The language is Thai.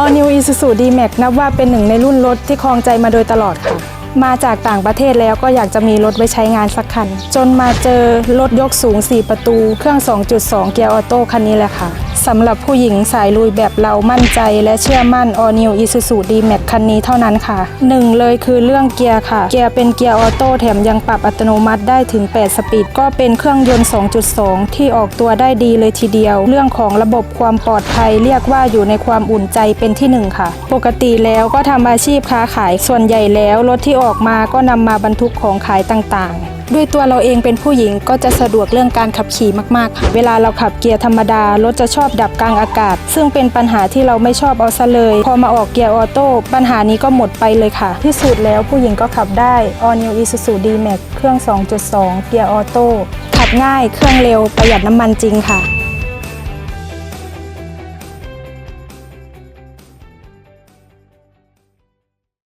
All New Isuzu D-Max นับว่าเป็นหนึ่งในรุ่นรถที่ครองใจมาโดยตลอดค่ะ มาจากต่างประเทศแล้วก็อยากจะมีรถไว้ใช้งานสักคัน จนมาเจอรถยกสูง 4 ประตู เครื่อง 2.2 เกียร์ออโต้คันนี้แหละค่ะ สำหรับผู้หญิงสายลุยแบบเรามั่นใจ และเชื่อมั่น All New Isuzu D-Max คันนี้เท่านั้นค่ะหนึ่งเลยคือเรื่องเกียร์ค่ะ เกียร์เป็นเกียร์ออโต้แถมยังปรับอัตโนมัติได้ถึง 8 สปีด ก็เป็นเครื่องยนต์ 2.2 ที่ออกตัวได้ดีเลยทีเดียว เรื่องของระบบความปลอดภัยเรียกว่าอยู่ในความอุ่นใจเป็นที่หนึ่งค่ะ ปกติแล้วก็ทำอาชีพค้าขายส่วนใหญ่แล้วรถที่ออกมาก็นำมาบรรทุกของขายต่างๆ ด้วยตัวเราเองเป็นผู้หญิงก็จะสะดวกเรื่องการขับขี่มากๆค่ะเวลาเราขับเกียร์ธรรมดารถจะชอบดับกลางอากาศ ซึ่งเป็นปัญหาที่เราไม่ชอบเอาซะเลย พอมาออกเกียร์ออโต้ปัญหานี้ก็หมดไปเลยค่ะที่สุดแล้วผู้หญิงก็ขับได้ All New Isuzu D-Max เครื่อง 2.2 เกียร์ออโต้ขับง่ายเครื่องเร็วประหยัดน้ำมันจริงค่ะ